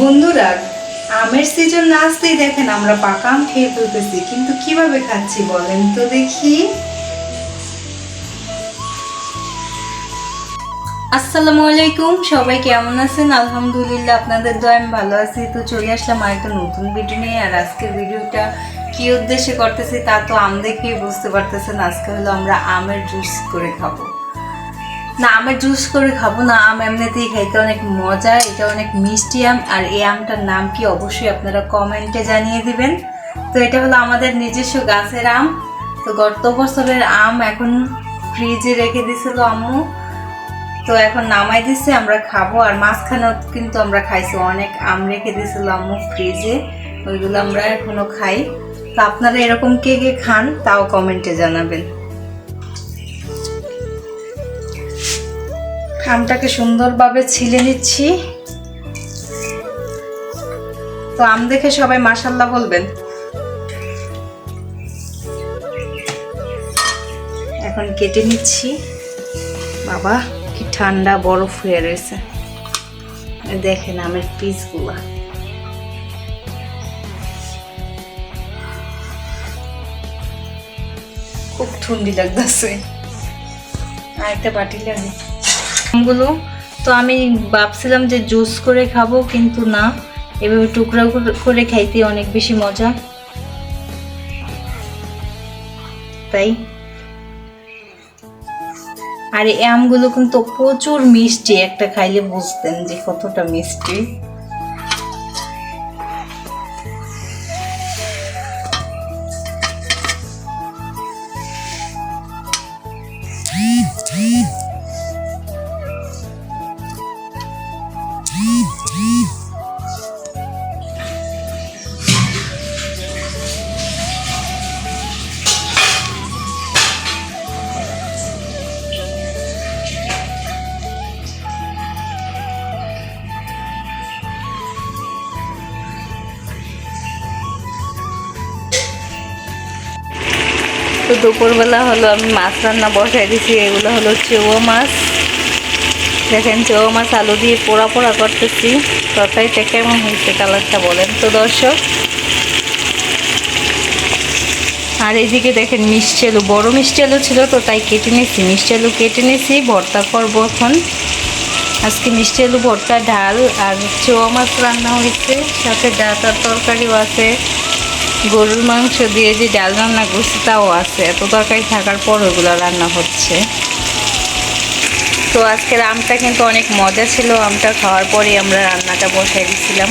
বন্ধুরা, আমের সিজন না আসতেই দেখেন আমরা পাকা আম খেয়ে ফেলতেছি, কিন্তু কীভাবে খাচ্ছি বলেন তো দেখি। আসসালামু আলাইকুম, সবাই কেমন আছেন? আলহামদুলিল্লাহ, আপনাদের দয় আমি ভালো আছি। তো চলে আসলাম আরেকটা নতুন ভিডিও নিয়ে, আর আজকের ভিডিওটা কি উদ্দেশ্যে করতেছি তা তো আম দেখেই বুঝতে পারতেছেন। আজকে হলো আমরা আমের জুস করে খাব। না, আমের জুস করে খাব না, আম এমনিতেই খাইতে অনেক মজা, এটা অনেক মিষ্টি আম, আর এই আমটার নাম কি অবশ্যই আপনারা কমেন্টে জানিয়ে দিবেন। তো এটা হলো আমাদের নিজস্ব গাছের আম। তো গত বছরের আম এখন ফ্রিজে রেখে দিছিল আম্মু। তো এখন নামাই দিচ্ছে আমরা খাব, আর মাঝখানেও কিন্তু আমরা খাইছি, অনেক আম রেখে দিয়েছিল আম্মু ফ্রিজে ওইগুলো আমরা এখনও খাই। তো আপনারা এরকম কে কে খান, তাও কমেন্টে জানাবেন। আমটাকে সুন্দরভাবে ছিলে নিচ্ছি। তো আম দেখে সবাই মাসাল্লাহ বলবেন। এখন কেটে নিচ্ছি। বাবা, কি ঠান্ডা বরফ হয়ে রয়েছে। দেখেন আমের পিসগুলা। খুব ঠুন্ডি লাগতেছে। আর একটা বাটি লাগে আমগুলো তো আমি ভাবছিলাম যে জুস করে খাব, কিন্তু না। এভাবে টুকরা করে- খাইতে অনেক বেশি মজা। তাই। আর এই আমগুলো কিন্তু প্রচুর মিষ্টি, একটা খাইলে বুঝতেন যে কতটা মিষ্টি। তো দুপুরবেলা হলো আমি মাছ রান্না বসাই দিছি, এগুলো হলো চেউয়া মাছ। দেখেন চেউয়া মাছ আলু দিয়ে পোড়া পোড়া করতেছি তরকারিটা কেমন হয়েছে কালারটা বলেন তো দর্শক। আর এইদিকে দেখেন মিষ্টি আলু, বড় মিষ্টি আলু ছিল তো তাই কেটে নিয়েছি মিষ্টি আলু কেটে নিয়েছি ভর্তা করব এখন। আজকে মিষ্টি আলু, ভর্তা, ডাল আর চেওয়া মাছ রান্না হয়েছে, সাথে ডাটার তরকারিও আছে। গরুর মাংস দিয়ে যে ডাল রান্না করছি তাও আছে। এত তরকারি থাকার পর ওগুলো রান্না হচ্ছে। তো আজকের আমটা কিন্তু অনেক মজা ছিল। আমটা খাওয়ার পরেই আমরা রান্নাটা বসাই দিয়েছিলাম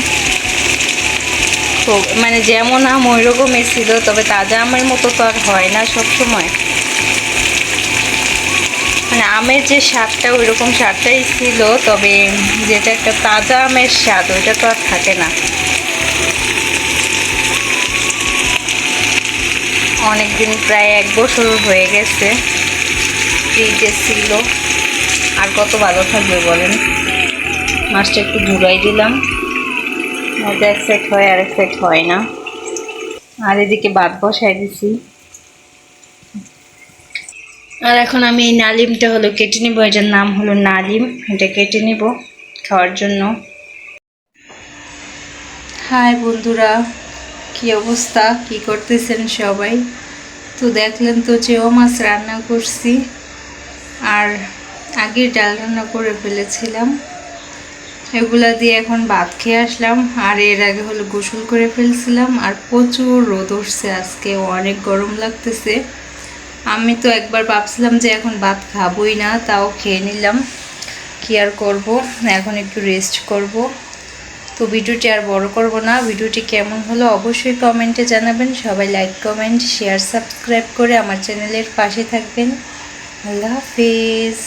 তো মানে যেমন আম ওই রকমই ছিল, তবে তাজা আমের মতো তো আর হয় না সব সময় মানে আমের যে স্বাদটা ওই রকম স্বাদটাই ছিল, তবে যেটা একটা তাজা আমের স্বাদ, ওইটা তো আর থাকে না। অনেক দিন প্রায় এক বছর হয়ে গেছে। ফ্রিজে ছিল। আর কত ভালো থাকবে বলেন? মাছটা একটু ঘুরাই দিলাম। মধ্যে এক সেট হয় আর এক সেট হয় না। আর এদিকে বাদ বসাই দিছি। আর এখন আমি এই নালিমটা হলো কেটে নিব। এটার নাম হলো নালিম। এটা কেটে নিব খাওয়ার জন্য। হাই বন্ধুরা কি অবস্থা? কি করতেছেন সবাই? তো দেখলেন তো চেও মাছ রান্না করছি। আর আগে ডাল রান্না করে ফেলেছিলাম। এগুলা দিয়ে এখন ভাত খেয়ে আসলাম। আর এর আগে হলো গোসল করে ফেলছিলাম। আর প্রচুর রোদ উঠছে আজকে, অনেক গরম লাগতেছে। আমি তো একবার ভাবছিলাম যে এখন ভাত খাবোই না, তাও খেয়ে নিলাম। কি আর করব? এখন একটু রেস্ট করব। তো ভিডিওটি আর বড় করব না। ভিডিওটি কেমন হলো অবশ্যই কমেন্টে জানাবেন। সবাই লাইক কমেন্ট শেয়ার সাবস্ক্রাইব করে আমার চ্যানেলের পাশে থাকবেন। আল্লাহ হাফিজ।